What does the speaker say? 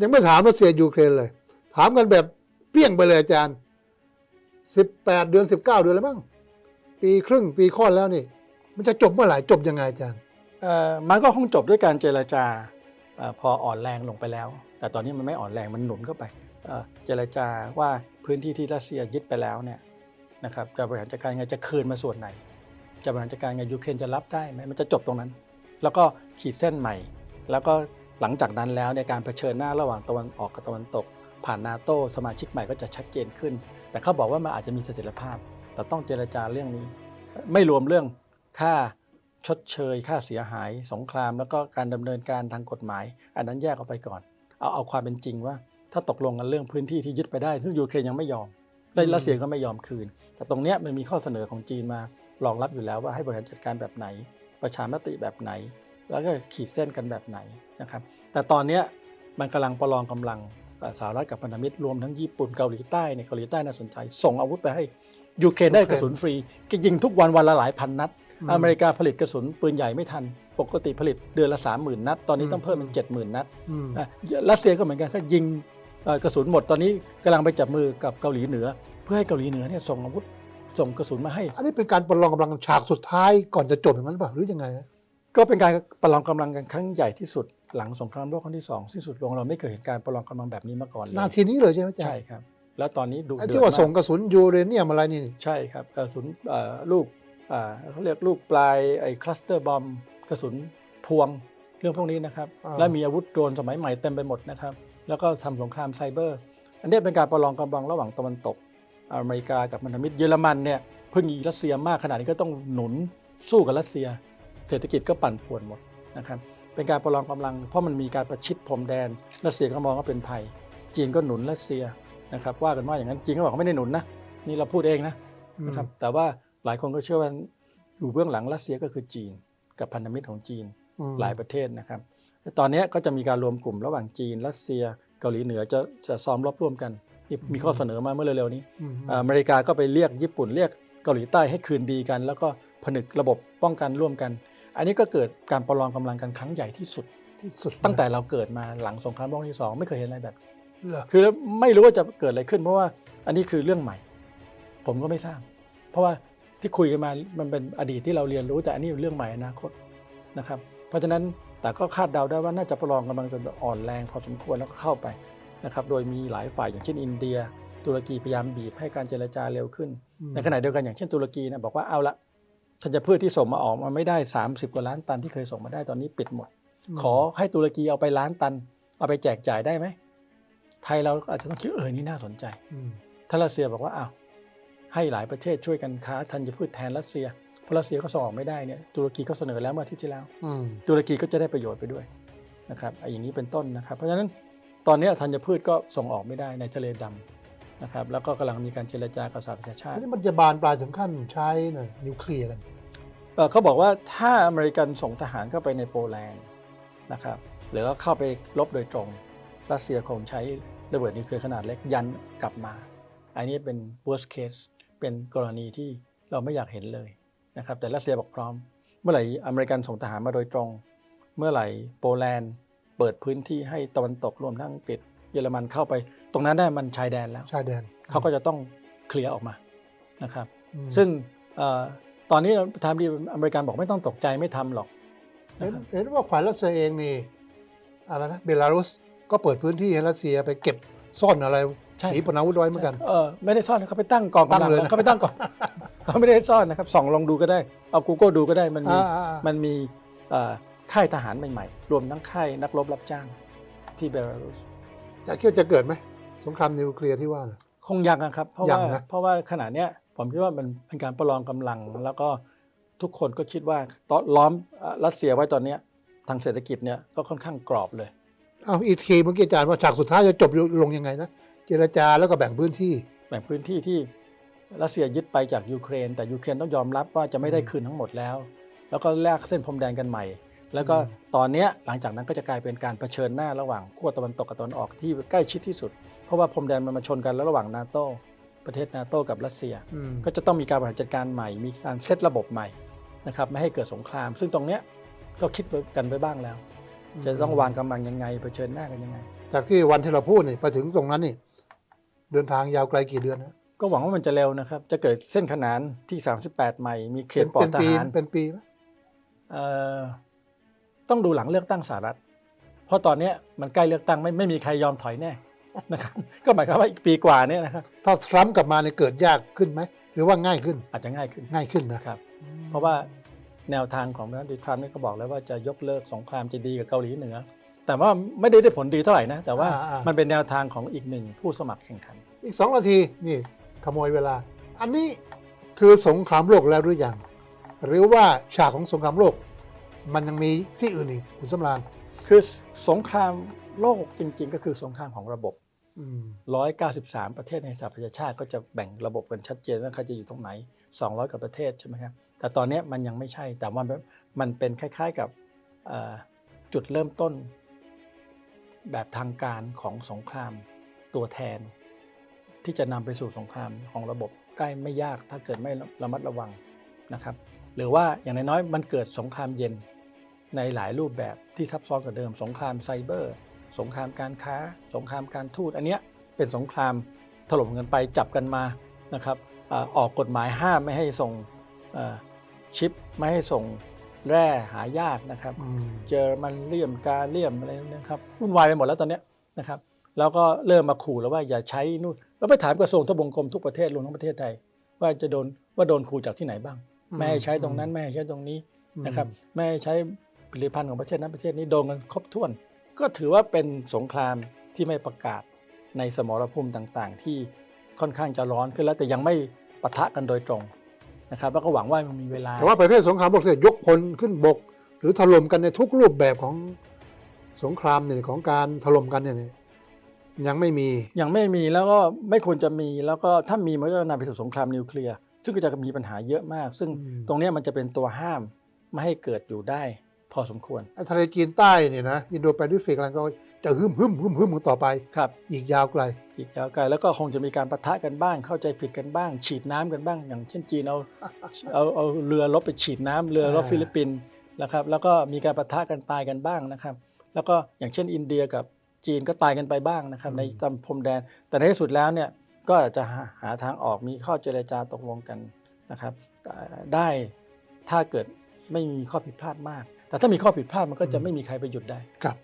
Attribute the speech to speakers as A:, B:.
A: ยังไม่ถามรัสเซียยูเครนเลย ถามกันแบบเปี้ยงไปเลยอาจารย์18เดือน19เดือนแล้วมั้งปีครึ่งปีค่อนแล้วนี่ มันจะจบเมื่อไหร่จบยังไงอาจารย์
B: มันก็คงจบด้วยการเจรจาอพออ่อนแรงลงไปแล้ว แต่ตอนนี้มันไม่อ่อนแรงมันหนุนเข้าไปเอ่อเจรจาว่าพื้นที่ที่รัสเซียยึดไปแล้วเนี่ยนะครับจะบริหารจัดการยังไงจะคืนมาส่วนไหน จะบริหารจัดการไงยูเครนจะรับได้ไหมมันจะจบตรงนั้น แล้วก็ขีดเส้นใหม่ แล้วก็หลังจากนั้นแล้วในการเผชิญหน้าระหว่างตะวันออกกับตะวันตก ผ่านนาโตสมาชิกใหม่ก็จะชัดเจนขึ้น แต่เขาบอกว่ามันอาจจะมีเสถียรภาพ แต่ต้องเจรจาเรื่องนี้ ไม่รวมเรื่องค่าชดเชย ค่าเสียหาย สงคราม แล้วก็การดำเนินการทางกฎหมาย อันนั้นแยกออกไปก่อน เอาเอาความเป็นจริงว่า ถ้าตกลงกันเรื่องพื้นที่ที่ยึดไปได้ซึ่งยูเครนยังไม่ยอมและรัสเซียก็ไม่ยอมคืน แต่ตรงเนี้ยมันมีข้อเสนอของจีนมา รองรับอยู่แล้วว่าให้บริหารจัดการแบบไหน ประชามติแบบไหน แล้วก็ขีดเส้นกันแบบไหนนะครับ แต่ตอนเนี้ยมันกำลังประลองกำลังเอ่อสหรัฐกับพันธมิตรรวมทั้งญี่ปุ่นเกาหลีใต้เนี่ยเกาหลีใต้น่าสนใจ ส่งอาวุธไปให้ยูเครนได้กระสุนฟรีก็ยิงทุกวันวันละหลายพันนัด
A: อืม
B: อเมริกาผลิตกระสุนปืนใหญ่ไม่ทัน ปกติผลิตเดือนละ30,000นัด ตอนนี้
A: อืม
B: ต้องเพิ่มเป็น70,000นัด
A: อืม
B: อะรัสเซียก็เหมือนกันก็ยิงเอ่อกระสุนหมดตอนนี้กำลังไปจับมือกับเกาหลีเหนือ เพื่อให้เกาหลีเหนือเนี่ยส่งอาวุธ ส่งกระสุนมาให้
A: อันนี้เป็นการประลองกำลังฉากสุดท้ายก่อนจะจบอย่างนั้นหรือเปล่าหรือยังไงฮะ
B: ก็เป็นการประลองกำลังกันครั้งใหญ่ที่สุดหลังสงครามโลกครั้งที่สองสิ้นสุดลงเราไม่เคยเห็นการประลองกำลังแบบนี้มาก่อนเลย
A: นาทีนี้เลยใช่ไหมอาจารย์
B: ใช่ครับ แล้วตอนนี้ดู
A: ไอ้
B: เดือ
A: ที่
B: ด
A: ว่าส่ง
B: มาก
A: กระสุนยูเรเนียมอะไรนี่
B: ใช่ครับกระสุนเอ่อลูกอ่าเขาเรียกลูกปลายไอ้คลัสเตอร์บอมกระสุนพวงเรื่องพวกนี้นะครับ
A: อ่า
B: และมีอาวุธโดรนสมัยใหม่เต็มไปหมดนะครับ แล้วก็ทำสงครามไซเบอร์ อันนี้เป็นการประลองกำลังระหว่างตะวันตก อเมริกากับพันธมิตรเยอรมันเนี่ยเพิ่งมีรัสเซียมากขนาดนี้ก็ต้องหนุนสู้กับรัสเซีย เศรษฐกิจก็ปั่นป่วนหมดนะครับเป็นการประลองกำลัง เพราะมันมีการประชิดพรมแดนรัสเซียก็มองว่าเป็นภัย จีนก็หนุนรัสเซียนะครับว่ากันว่าอย่างนั้นจีนก็บอกว่าไม่ได้หนุนนะนี่เราพูดเองนะนะครับแต่ว่าหลายคนก็เชื่อว่าอยู่เบื้องหลังรัสเซียก็คือจีน กับพันธมิตรของจีน
A: อืม
B: หลายประเทศนะครับแต่ตอนนี้ก็จะมีการรวมกลุ่มระหว่างจีนรัสเซีย เกาหลีเหนือจะจะซ้อมรบร่วมกัน นี่มีข้อเสนอมาเมื่อเร็วๆนี้
A: อืม
B: อเมริกาก็ไปเรียกญี่ปุ่นเรียกเกาหลีใต้ให้คืนดีกัน แล้วก็ผนึกระบบป้องกันร่วมกัน อันนี้ก็เกิดการประลองกำลังกันครั้งใหญ่ที่สุด
A: ที่สุด
B: ตั้งแต่เราเกิดมาหลังสงครามโลกครั้งที่สองไม่เคยเห็นอะไรแบบ
A: เหรอ
B: คือไม่รู้ว่าจะเกิดอะไรขึ้น เพราะว่าอันนี้คือเรื่องใหม่ ผมก็ไม่ทราบ เพราะว่าที่คุยกันมามันเป็นอดีตที่เราเรียนรู้แต่อันนี้เป็นเรื่องใหม่อนาคตนะครับ เพราะฉะนั้นแต่ก็คาดเดาได้ว่าน่าจะประลองกำลังจนอ่อนแรงพอสมควรแล้วก็เข้าไป นะครับโดยมีหลายฝ่ายอย่างเช่นอินเดีย ตุรกีพยายามบีบให้การเจรจาเร็วขึ้น
A: อืม
B: ในขณะเดียวกันอย่างเช่นตุรกีนะบอกว่าเอาละฉันจะพืชที่ส่งมาออกมาไม่ได้ 30 กว่าล้านตันที่เคยส่งมาได้ตอนนี้ปิดหมด ขอให้ตุรกีเอาไปล้านตัน เอาไปแจกจ่ายได้ไหมไทยเราอาจจะต้องคิดเออนี่น่าสนใจ
A: ม
B: ถ้ารัสเซียบอกว่าอ้าวให้หลายประเทศช่วยกันค้าธัญพืชแทนรัสเซียเพราะรัสเซียก็ส่งออกไม่ได้เนี่ยตุรกีก็เสนอแล้วเมื่ออาทิตย์ที่แล้ว
A: อืม
B: ตุรกีก็จะได้ประโยชน์ไปด้วยนะครับไอ้อย่างนี้เป็นต้นนะครับ เพราะฉะนั้น ตอนนี้ธัญพืชก็ส่งออกไม่ได้ในทะเลดำนะครับแล้วก็กำลังมีการเจรจากับสหประชาชา
A: ที
B: ติ
A: นี้มันจะบานปลายถึงขั้นใช้น่ะนิวเคลียร์กัน
B: เอ่อเขาบอกว่าถ้าอเมริกันส่งทหารเข้าไปในโปแลนด์นะครับหรือว่าเข้าไปลบโดยตรงรัสเซียคงใช้ระเบิดนิวเคลียร์ขนาดเล็กยันกลับมา อันนี้เป็น worst case เป็นกรณีที่เราไม่อยากเห็นเลยนะครับแต่รัสเซียบอกพร้อม เมื่อไหร่อเมริกันส่งทหารมาโดยตรง เมื่อไหร่โปแลนด์ เปิดพื้นที่ให้ตะวันตกรวมทั้งอังกฤษเยอรมันเข้าไป ตรงนั้นได้มันชายแดนแล้ว
A: ชายแดน
B: เขาก็จะต้องเคลียร์ออกมานะครับ
A: อืม
B: ซึ่งเอ่อตอนนี้ทางดีอเมริกันบอกไม่ต้องตกใจไม่ทำหรอก
A: เห็น
B: นะครับ
A: เห็นว่าฝ่ายรัสเซียเองนี่อะไรนะเบลารุสก็เปิดพื้นที่ให้รัสเซียไปเก็บซ่อนอะไรขีปนาวุธไว้เหมือนกัน
B: เออไม่ได้ซ่อนนะเขาไปตั้งกองกำ
A: ตั้
B: ลัง
A: งเลยนะ
B: แล้วเขาไปตั้งกองเขาไม่ได้ซ่อนนะครับส่องลองดูก็ได้เอา Google ดูก็ได้มันมี
A: อ่าอ่าอ่า
B: มันมีเอ่อ ค่ายทหารใหม่ๆ รวมทั้งค่ายนักรบรับจ้างที่เบลารุส
A: จะคิดว่าจะเกิดไหมสงครามนิวเคลียร์ที่ว่าน่ะ
B: คงยังนะครับ เพราะ
A: ยั
B: ว่าง
A: นะ
B: เพราะว่าขณะเนี้ยผมคิดว่ามันเป็นการประลองกำลัง แล้วก็ทุกคนก็คิดว่าตอนล้อมเอ่อรัสเซียไว้ตอนเนี้ยทางเศรษฐกิจเนี่ยก็ค่อนข้างกรอบเลย
A: เอาอีกทีเมื่อกี้อาจารย์ว่าฉากสุดท้ายจะจบลงยังไงนะเจรจาแล้วก็แบ่งพื้นที่
B: แบ่งพื้นที่ที่รัสเซียยึดไปจากยูเครน แต่ยูเครนต้องยอมรับว่าจะไม่ได้คืนทั้งหมดแล้ว แล้วก็แลกเส้นพรมแดนกันใหม่ แล้วก็
A: อืม
B: ตอนเนี้ยหลังจากนั้นก็จะกลายเป็นการเผชิญหน้าระหว่างขั้วตะวันตกกับตะวันออกที่ใกล้ชิดที่สุด เพราะว่าพรมแดนมันมาชนกันแล้วระหว่างนาโตประเทศนาโตกับรัสเซีย
A: อืม
B: ก็จะต้องมีการบริหารจัดการใหม่ มีการเซตระบบใหม่นะครับไม่ให้เกิดสงคราม ซึ่งตรงเนี้ยก็คิดไว้กันไปบ้างแล้ว จะต้องวางกำลังยังไงเผชิญหน้ากันยังไง
A: จากที่วันที่เราพูดนี่ไปถึงตรงนั้นนี่เดินทางยาวไกลกี่เดือนนะ
B: ก็หวังว่ามันจะเร็วนะครับ จะเกิดเส้นขนานที่ 38 ใหม่ มีเขตปลอ
A: เป็
B: ด
A: น
B: ท
A: ปี
B: หาร
A: เป็นปีไหม
B: เอ่อ ต้องดูหลังเลือกตั้งสหรัฐ เพราะตอนเนี้ยมันใกล้เลือกตั้งไม่ไม่มีใครยอมถอยแน่นะครับ ก็หมายความว่าอีกปีกว่าเนี้นะครับ
A: ถ้าทรัมป์กลับมาเนี่ยเกิดยากขึ้นไหมหรือว่าง่ายขึ้น
B: อาจจะง่ายขึ้น
A: ง่ายขึ้นนะครับ
B: เพราะว่าแนวทางของประธานาธิบดีทรัมป์นี่ก็บอกแล้วว่าจะยกเลิกสงครามจะดีกับเกาหลีเหนือ แต่ว่าไม่ได้ได้ผลดีเท่าไหร่นะ แต่ว่า
A: อ่าๆ
B: มันเป็นแนวทางของอีกหนึ่งผู้สมัครแข่งขัน
A: อีกสองนาทีนี่ขโมยเวลา อันนี้คือสงครามโลกแล้วหรือยังหรือว่าฉากของสงครามโลก มันยังมีที่อื่นอีกคุณสำราญ
B: คือสงครามโลกจริง ๆ ก็คือสงครามของระบบ
A: อืม
B: 193 ประเทศในสหประชาชาติก็จะแบ่งระบบกันชัดเจนว่าใครจะอยู่ตรงไหน 200 กว่าประเทศใช่ไหมครับ แต่ตอนเนี้ยมันยังไม่ใช่ แต่ว่ามันมันเป็นคล้าย ๆกับเอ่อจุดเริ่มต้น แบบทางการของสงครามตัวแทน ที่จะนำไปสู่สงครามของระบบได้ไม่ยากถ้าเกิดไม่ระมัดระวังนะครับ หรือว่าอย่างน้อยๆมันเกิดสงครามเย็น ในหลายรูปแบบที่ซับซ้อนกว่าเดิม สงครามไซเบอร์ สงครามการค้า สงครามการทูตอันเนี้ยเป็นสงครามถล่มกันไปจับกันมานะครับอ่าออกกฎหมายห้ามไม่ให้ส่งเอ่อชิปไม่ให้ส่งแร่หายากนะครับ
A: อืม
B: เจอมันเลี่ยมกาเลี่ยมอะไรนะครับวุ่นวายไปหมดแล้วตอนเนี้ยนะครับแล้วก็เริ่มมาขู่แล้วว่าอย่าใช้นู่นแล้วไปถามกระทรวงทบวงกรมทุกประเทศรวมทั้งประเทศไทย ว่าจะโดนว่าโดนขู่จากที่ไหนบ้าง ไม่ให้ใช้ตรงนั้นไม่ให้ใช้ตรงนี้นะครับไม่ให้ใช้ ผลิตภัณฑ์ของประเทศนั้นประเทศนี้โดนกันครบถ้วน ก็ถือว่าเป็นสงครามที่ไม่ประกาศในสมรภูมิต่างๆ ที่ค่อนข้างจะร้อนขึ้นแล้วแต่ยังไม่ปะทะกันโดยตรงนะครับแล้วก็หวังว่ามันมีเวลา
A: แต่ว่าประเภทสงครามโลกที่ยกพลขึ้นบก หรือถล่มกันในทุกรูปแบบของสงครามเนี่ยของการถล่มกันเนี่ยยังไม่มี
B: ยังไม่มีแล้วก็ไม่ควรจะมีแล้วก็ถ้ามีมันก็จะนำไปสู่สงครามนิวเคลียร์ซึ่งก็จะมีปัญหาเยอะมาก ซึ่ง
A: อืม
B: ตรงเนี้ยมันจะเป็นตัวห้ามไม่ให้เกิดอยู่ได้ พอสมควร
A: ไอ้ทะเลจีนใต้เนี่ยนะอินโดแปซิฟิกอะไรก็จะหึมหึมหึมหึมต่อไป
B: ครับ
A: อีกยาวไกล
B: อีกยาวไกลแล้วก็คงจะมีการปะทะกันบ้าง เข้าใจผิดกันบ้าง ฉีดน้ำกันบ้าง อย่างเช่นจีนเอาเอาเอาเรือรบไปฉีดน้ำเรือรบ
A: อ่า
B: ฟิลิปปินส์นะครับแล้วก็มีการปะทะกันตายกันบ้างนะครับ แล้วก็อย่างเช่นอินเดียกับจีนก็ตายกันไปบ้างนะครับ ในตามพรมแดน แต่ในที่สุดแล้วเนี่ยก็อาจจะหาหาทางออกมีข้อเจรจาตกลงกันนะครับเอ่อได้ถ้าเกิด ไม่มีข้อผิดพลาดมาก แต่ถ้ามีข้อผิดพลาดมันก็จะไม่มีใครไปหยุดได้
A: ครับ